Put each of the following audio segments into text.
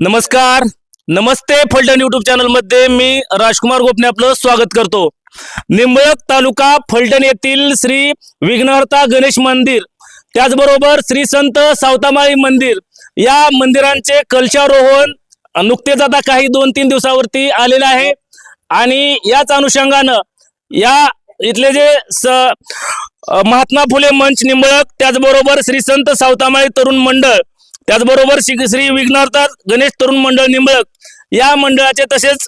नमस्कार. नमस्ते फलटण युट्यूब चॅनलमध्ये मी राजकुमार गोपने आपलं स्वागत करतो. निंबळक तालुका फलटण येथील श्री विघ्नहर्ता गणेश मंदिर त्याचबरोबर श्री संत सावतामाळी मंदिर या मंदिरांचे कलशारोहण नुकतेच आता काही दोन तीन दिवसावरती आलेलं आहे. आणि याच अनुषंगानं या इथले जे स महात्मा फुले मंच निंबळक त्याचबरोबर श्री संत सावतामाळी तरुण मंडळ त्याचबरोबर श्री श्री विघ्नार्था गणेश तरुण मंडळ निंबळक या मंडळाचे तसेच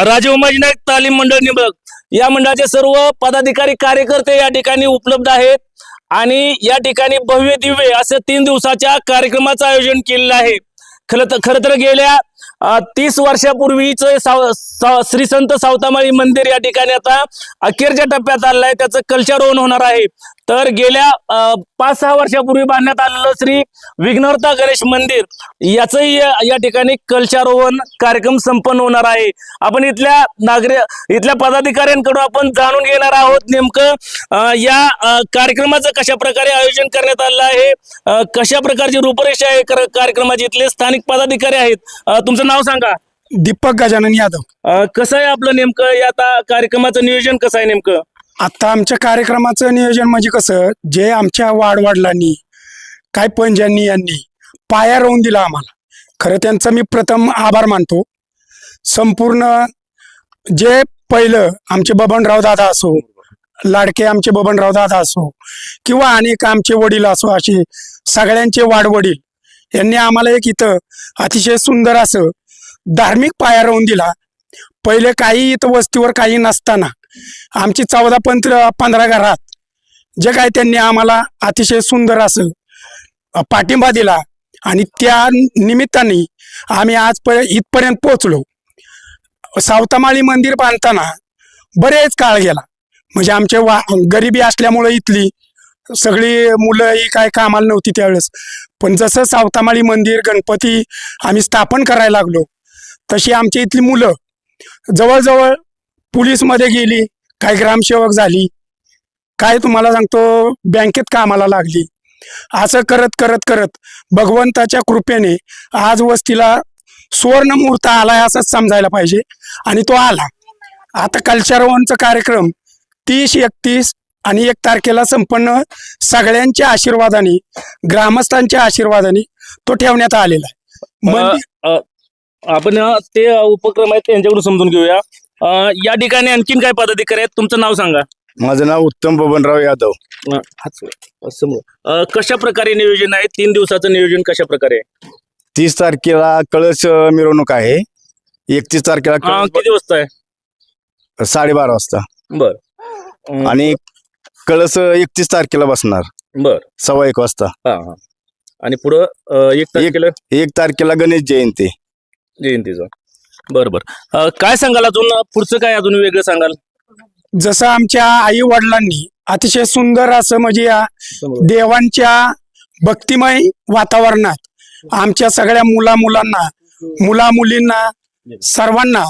राजीव उमाजी नाईक तालीम मंडळ निंबळक या मंडळाचे सर्व पदाधिकारी कार्यकर्ते या ठिकाणी उपलब्ध आहेत आणि या ठिकाणी भव्य दिव्य असं तीन दिवसाच्या कार्यक्रमाचं आयोजन केलेलं आहे. खरं तर खरं तर गेल्या तीस वर्षापूर्वीच साव श्री संत सावतामाळी मंदिर या ठिकाणी आता अखेरच्या टप्प्यात आलेलं आहे त्याचं कल्चरोहण होणार आहे. तर गेल्या पाच सहा वर्षापूर्वी बांधण्यात आलेलं श्री विघ्नर्ता गणेश मंदिर याचंही या ठिकाणी कलशारोहण कार्यक्रम संपन्न होणार आहे. आपण इथल्या नागरिक इथल्या पदाधिकाऱ्यांकडून आपण जाणून घेणार आहोत नेमकं या कार्यक्रमाचं कशा प्रकारे आयोजन करण्यात आलं आहे कशा प्रकारची रूपरेषा आहे कार्यक्रमाची? इथले स्थानिक पदाधिकारी आहेत. तुमचं नाव सांगा. दीपक गजानन यादव. अ, कसं आहे आपलं नेमकं? या आता कार्यक्रमाचं नियोजन कसं आहे नेमकं? आता आमच्या कार्यक्रमाचं नियोजन म्हणजे कसं जे आमच्या वाडवडिलांनी काय पंजांनी यांनी पाया रोवून दिला आम्हाला. खरं त्यांचा मी प्रथम आभार मानतो. संपूर्ण जे पहिलं आमचे बबनराव दादा असो लाडके आमचे बबनराव दादा असो किंवा अनेक आमचे वडील असो असे सगळ्यांचे वाडवडील यांनी आम्हाला एक इथं अतिशय सुंदर असं धार्मिक पाया राहून दिला. पहिले काही इथं वस्तीवर काही नसताना आमची चौदा पंधरा पंधरा घरात जे काय त्यांनी आम्हाला अतिशय सुंदर असं पाठिंबा दिला आणि त्या निमित्ताने आम्ही आज इथपर्यंत पोहोचलो. सावतामाळी मंदिर बांधताना बरेच काळ गेला. म्हणजे आमचे वा गरिबी असल्यामुळं इथली सगळी मुलं ही काय कामाला नव्हती त्यावेळेस. पण जसं सावतामाळी मंदिर गणपती आम्ही स्थापन करायला लागलो तशी आमची इथली मुलं. जवळजवळ पोलीसमध्ये गेली काय ग्रामसेवक झाली. काय तुम्हाला सांगतो बँकेत कामाला लागली. असं करत करत करत भगवंताच्या कृपेने आज वस्तीला सुवर्ण मुहूर्त आलाय असंच समजायला पाहिजे. आणि तो आला. आता कल्चरवनचा कार्यक्रम तीस एकतीस आणि एक तारखेला संपन्न सगळ्यांच्या आशीर्वादाने ग्रामस्थांच्या आशीर्वादाने तो ठेवण्यात आलेला आहे. आपण अ, ते अ, उपक्रम आहेत त्यांच्याकडून समजून घेऊया. अ, या ठिकाणी आणखीन काय पदाधिकारी आहेत? तुमचं नाव सांगा. माझं नाव उत्तम बबनराव यादव. अ, हाच वेळ. समोर. अ, कशा प्रकारे नियोजन आहे? तीन दिवसाचं नियोजन कशा प्रकारे आहे? तीस तारखेला कळस अ, मिरवणूक आहे. एकतीस तारखेला अ, कळस किती वाजता आहे? साडेबारा वाजता. बर. अ, आणि कळस एकतीस तारखेला बसणार. बर. सव्वा एक वाजता. हा हा. आणि पुढं अ, एक तारखेला? एक तारखेला गणेश जयंती. जयंतीचं. बर बर. अ, काय सांगाल अजून? पुढचं काय अजून वेगळं सांगाल? जसं आमच्या आई वडिलांनी अतिशय सुंदर असं म्हणजे या. देवांच्या भक्तिमय वातावरणात आमच्या सगळ्या मुला मुलांना मुला मुलींना सर्वांना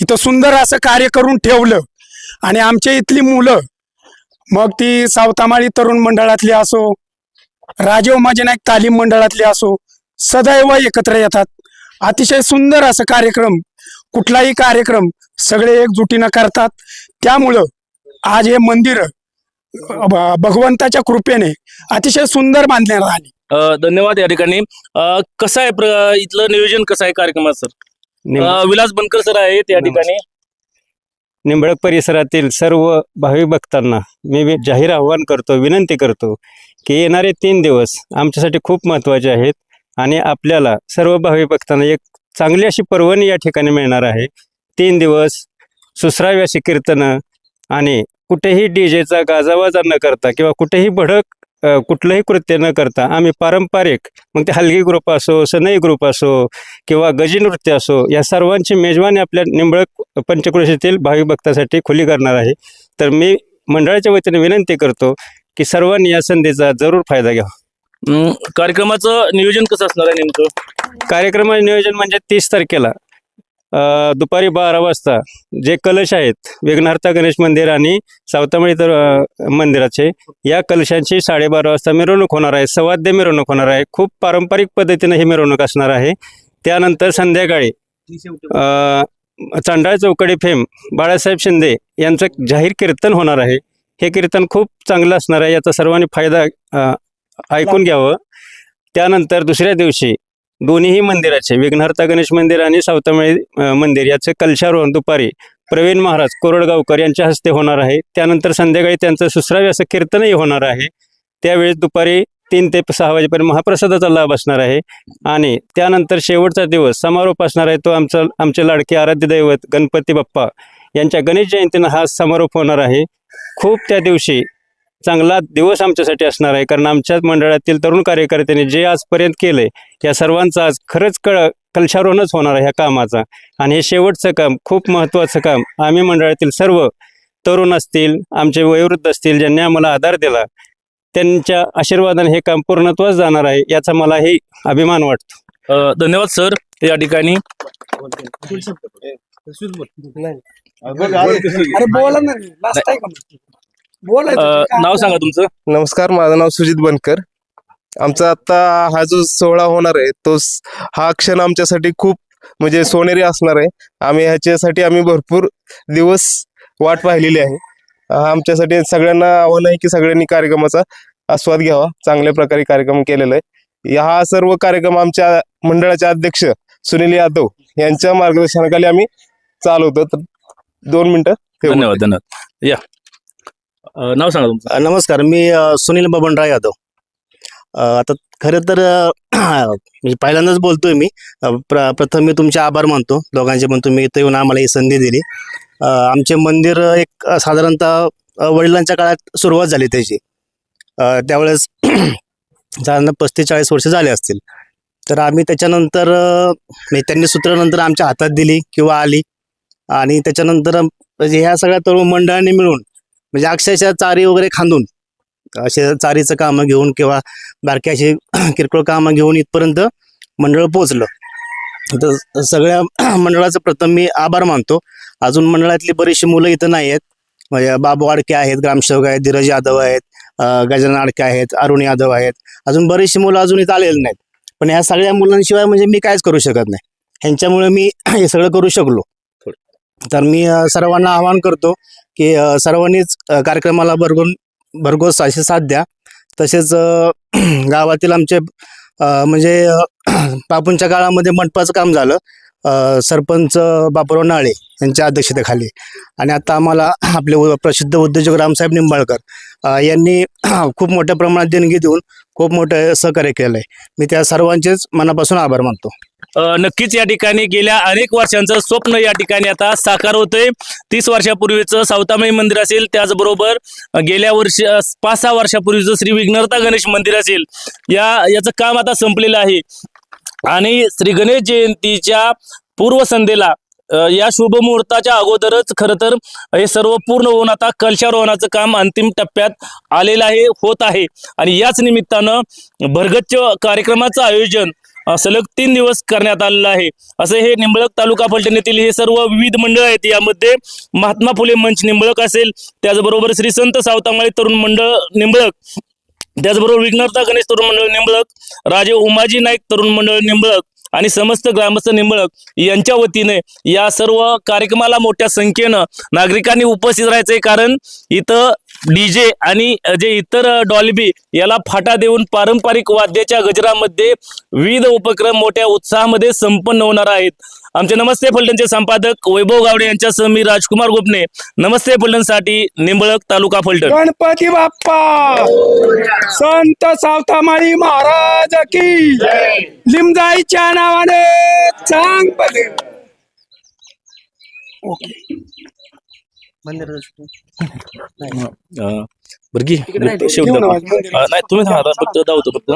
इथं सुंदर असं कार्य करून ठेवलं. आणि आमच्या इथली मुलं मग ती सावतामाळी तरुण मंडळातली असो राजे उमाजी नाईक तालीम मंडळातली असो सदैव एकत्र येतात. अतिशय सुंदर असं कार्यक्रम कुठलाही कार्यक्रम सगळे एकजुटीनं करतात. त्यामुळं आज हे मंदिर भगवंताच्या कृपेने अतिशय सुंदर बांधण्यात आले. धन्यवाद या ठिकाणी. कसं आहे इथलं नियोजन कसं आहे कार्यक्रमाचं अ, विलास बनकर सर आहेत या ठिकाणी. निंबळक परिसरातील सर्व भाविक भक्तांना मी वि- जाहीर आव्हान करतो विनंती करतो की येणारे तीन दिवस आमच्यासाठी खूप महत्त्वाचे आहेत. आणि आपल्याला सर्व भाविक भक्तांना एक चांगली अशी पर्वणी या ठिकाणी मिळणार आहे. तीन दिवस सुसरावी अशी कीर्तनं आणि कुठेही डी जेचा गाजावाजा न करता किंवा कुठेही भडक कुठलंही कृत्य न करता आम्ही पारंपरिक मग ते हलगी ग्रुप असो सनई ग्रुप असो किंवा गजी नृत्य असो या सर्वांची मेजवानी आपल्या निंबळक पंचक्रोशीतील भाविक भक्तासाठी खुली करणार आहे. तर मी मंडळाच्या वतीने विनंती करतो की सर्वांनी या संधीचा जरूर फायदा घ्यावा. अं, कार्यक्रमाचं नियोजन कसं असणार आहे नेमकं? कार्यक्रमाचे नियोजन म्हणजे तीस तारखेला अ, दुपारी बारा वाजता जे कलश आहेत विघ्नहर्ता गणेश मंदिर आणि सावतामळी तर अ, मंदिराचे या कलशांची साडेबारा वाजता मिरवणूक होणार आहे सवाद्य मिरवणूक होणार आहे खूप पारंपरिक पद्धतीने ही मिरवणूक असणार आहे. त्यानंतर संध्याकाळी अ, चांडाळ चौकडे फेम बाळासाहेब शिंदे यांचं जाहीर कीर्तन होणार आहे. हे कीर्तन खूप चांगलं असणार आहे याचा सर्वांनी फायदा अ, ऐकून घ्यावं. त्यानंतर दुसऱ्या दिवशी दोन्हीही मंदिराचे विघ्नहर्ता गणेश मंदिर आणि सावतामळी मंदिर याचे कलशारोहण दुपारी प्रवीण महाराज कोरडगावकर यांच्या हस्ते होणार आहे. त्यानंतर संध्याकाळी त्यांचं सुसरावी असं कीर्तनही होणार आहे. त्यावेळेस दुपारी तीन ते सहा वाजेपर्यंत महाप्रसादाचा लाभ असणार आहे. आणि त्यानंतर शेवटचा दिवस समारोप असणार आहे. तो आमचा आमचे लाडके आराध्य दैवत गणपती बाप्पा यांच्या गणेश जयंतीनं हा समारोप होणार आहे. खूप त्या दिवशी चांगला दिवस आमच्यासाठी असणार आहे. कारण आमच्याच मंडळातील तरुण कार्यकर्त्यांनी जे आजपर्यंत केले या सर्वांचं आज खरंच कळ कलशारोहणच होणार आहे ह्या कामाचा. आणि हे शेवटचं काम खूप महत्त्वाचं काम आम्ही मंडळातील सर्व तरुण असतील आमचे वयोवृद्ध असतील ज्यांनी आम्हाला आधार दिला त्यांच्या आशीर्वादाने हे काम पूर्णत्वास जाणार आहे याचा मलाही अभिमान वाटतो. धन्यवाद सर या ठिकाणी. अरे बोला बोलायचं नाव सांगा तुमचं. नमस्कार माझं नाव सुजित बनकर. आमचा आता हा जो सोहळा होणार आहे तो हा क्षण आमच्यासाठी खूप म्हणजे सोनेरी असणार आहे. आम्ही ह्याच्यासाठी आम्ही भरपूर दिवस वाट पाहिलेली आहे. हा आमच्यासाठी सगळ्यांना आव्हान आहे की सगळ्यांनी कार्यक्रमाचा आस्वाद घ्यावा चांगल्या प्रकारे कार्यक्रम केलेला आहे. हा सर्व कार्यक्रम आमच्या मंडळाचे अध्यक्ष सुनील यादव यांच्या मार्गदर्शनाखाली आम्ही चालवतो. तर दोन मिनिटं. धन्यवाद धन्यवाद. या. अ, नाव सांगा तुमचं. अ, नमस्कार मी अ, सुनील बबनराव यादव. अ, आता खरं तर अ, म्हणजे पहिल्यांदाच बोलतोय मी. अ, प्र प्रथम मी तुमचे आभार मानतो. दोघांचे पण तुम्ही इथं येऊन आम्हाला ही संधी दिली. अ, आमचे मंदिर एक अ, साधारणतः अ, वडिलांच्या काळात सुरुवात झाली त्याची. अ, त्यावेळेस साधारण पस्तीस चाळीस वर्ष झाले असतील. तर आम्ही त्याच्यानंतर अ, म्हणजे त्यांनी सूत्रनंतर आमच्या हातात दिली किंवा आली. आणि त्याच्यानंतर म्हणजे ह्या सगळ्या तरुण मंडळांनी मिळून म्हणजे अक्षरशः चारी वगैरे खांदून असे चारीचं कामं घेऊन किंवा बारकी अशी किरकोळ कामं घेऊन इथपर्यंत मंडळ पोचलं तर सगळ्या मंडळाचं प्रथम मी आभार मानतो. अजून मंडळातली बरीचशी मुलं इथं नाही आहेत. म्हणजे बाबू आडके आहेत ग्रामसेवक आहेत धीरज यादव आहेत गजानन आडके आहेत अरुण यादव आहेत. अजून बरीचशी मुलं अजून इथं आलेली नाहीत. पण ह्या सगळ्या मुलांशिवाय म्हणजे मी काहीच करू शकत नाही. ह्यांच्यामुळे मी हे सगळं करू शकलो. तर मी सर्वांना आवाहन करतो की सर्वांनीच कार्यक्रमाला भरगून भरघोस अशी साथ द्या. तसेच गावातील आमचे म्हणजे बापूंच्या काळामध्ये मंडपाचं काम झालं. सरपंच बापूराव नाळे यांच्या अध्यक्षतेखाली. आणि आता आम्हाला आपले प्रसिद्ध उद्योजक रामसाहेब निंबाळकर यांनी खूप मोठ्या प्रमाणात देणगी देऊन खूप मोठं सहकार्य केलं आहे मी त्या सर्वांचेच मनापासून आभार मानतो. नक्कीच या ठिकाणी गेल्या अनेक वर्षांचं स्वप्न या ठिकाणी आता साकार होतंय. तीस वर्षापूर्वीचं सावतामाई मंदिर असेल त्याचबरोबर गेल्या वर्षी पाच सहा वर्षापूर्वीचं श्री विघ्नता गणेश मंदिर असेल. या याचं काम आता संपलेलं आहे. आणि श्री गणेश जयंतीच्या पूर्वसंध्येला या शुभ मुहूर्ताच्या अगोदरच खर तर हे सर्व पूर्ण होऊन आता कलशारोहणाचं काम अंतिम टप्प्यात आलेलं आहे होत आहे. आणि याच निमित्तानं भरगच्च कार्यक्रमाचं आयोजन सलग तीन दिवस करण्यात आलेलं आहे. असं हे निंबळक तालुका फलटण हे सर्व विविध मंडळ आहेत. यामध्ये महात्मा फुले मंच निंबळक असेल त्याचबरोबर श्री संत सावतामाळी तरुण मंडळ निंबळक त्याचबरोबर विघ्नर्ता गणेश तरुण मंडळ निंबळक राजे उमाजी नाईक तरुण मंडळ निंबळक आणि समस्त ग्रामस्थ निंबळक यांच्या वतीने या सर्व कार्यक्रमाला मोठ्या संख्येनं नागरिकांनी उपस्थित राहायचंय. कारण इथं डीजे आणि जे इतर डॉल्बी याला फाटा देऊन पारंपरिक वाद्याच्या गजरामध्ये विविध उपक्रम मोठ्या उत्साहामध्ये संपन्न होणार आहेत. आमचे नमस्ते फलटणचे संपादक वैभव गावडे यांच्यासह मी राजकुमार गोपने. नमस्ते फलटणसाठी निंबळक तालुका फलटण. गणपती बाप्पा! संत सावतामाळी महाराज की लिमजाईच्या नावाने चांग अं, बरं घे. शेवट दाखवा. अं, नाही तुम्ही थांबा फक्त धावतो फक्त.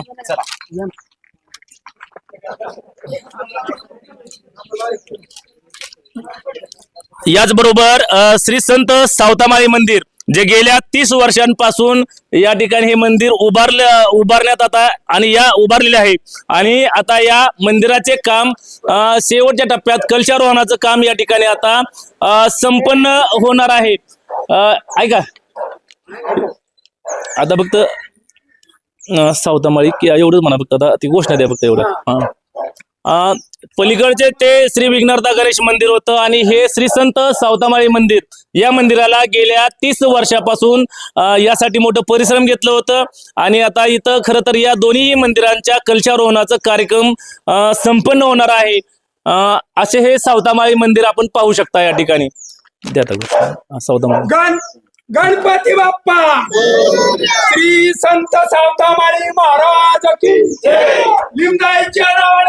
याचबरोबर अ, श्री संत सावतामाळी मंदिर. जे गेल्या तीस वर्षांपासून या ठिकाणी हे मंदिर उभारलं उभारण्यात आता आणि या उभारलेले आहे. आणि आता या मंदिराचे काम शेवटच्या टप्प्यात कलशारोहणाचं काम या ठिकाणी आता संपन्न होणार आहे. ऐका. आता फक्त सावतामाळी एवढंच म्हणा फक्त आता ती घोषणा द्या फक्त एवढं. पलीकडचे ते श्री विघ्नर्ता गणेश मंदिर होतं आणि हे श्री संत सावतामाळी मंदिर या मंदिराला गेल्या तीस वर्षापासून यासाठी मोठं परिश्रम घेतलं होतं. आणि आता इथं खरं तर या दोन्ही मंदिरांच्या कलशारोहणाचा कार्यक्रम संपन्न होणार आहे. असे हे सावतामाळी मंदिर आपण पाहू शकता या ठिकाणी. द्या सावतामाळी. गणपती बाप्पा! श्री संत सावतामाळी महाराज की लिंगायच्या रावण